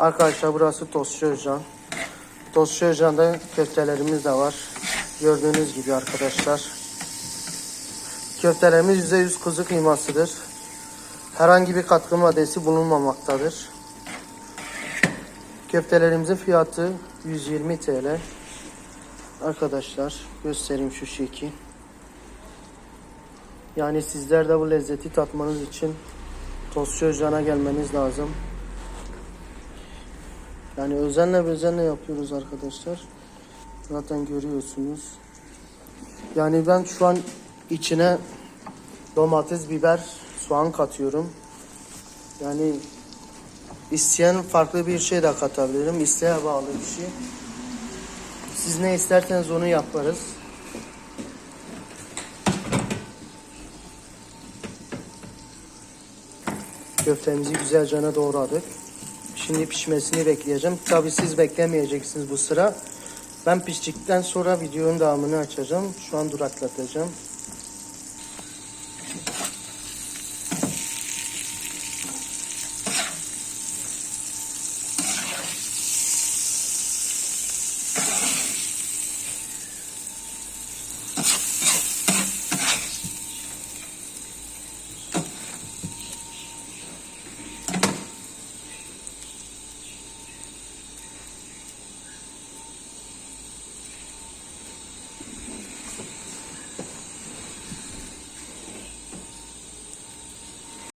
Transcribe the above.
Arkadaşlar burası Tostçu Özcan. Tostçu Özcan'da köftelerimiz de var. Gördüğünüz gibi arkadaşlar. Köftelerimiz %100 kuzu kıymasıdır. Herhangi bir katkı maddesi bulunmamaktadır. Köftelerimizin fiyatı 120 TL. Arkadaşlar göstereyim şu şekil. Yani sizler de bu lezzeti tatmanız için Tostçu Özcan'a gelmeniz lazım. Yani özenle özenle yapıyoruz arkadaşlar. Zaten görüyorsunuz. Yani ben şu an içine domates, biber, soğan katıyorum. Yani isteyen farklı bir şey de katabilirim. İsteğe bağlı bir şey. Siz ne isterseniz onu yaparız. Köftemizi güzelce doğradık. Şimdi pişmesini bekleyeceğim. Tabi siz beklemeyeceksiniz bu sıra. Ben piştikten sonra videonun devamını açacağım. Şu an duraklatacağım.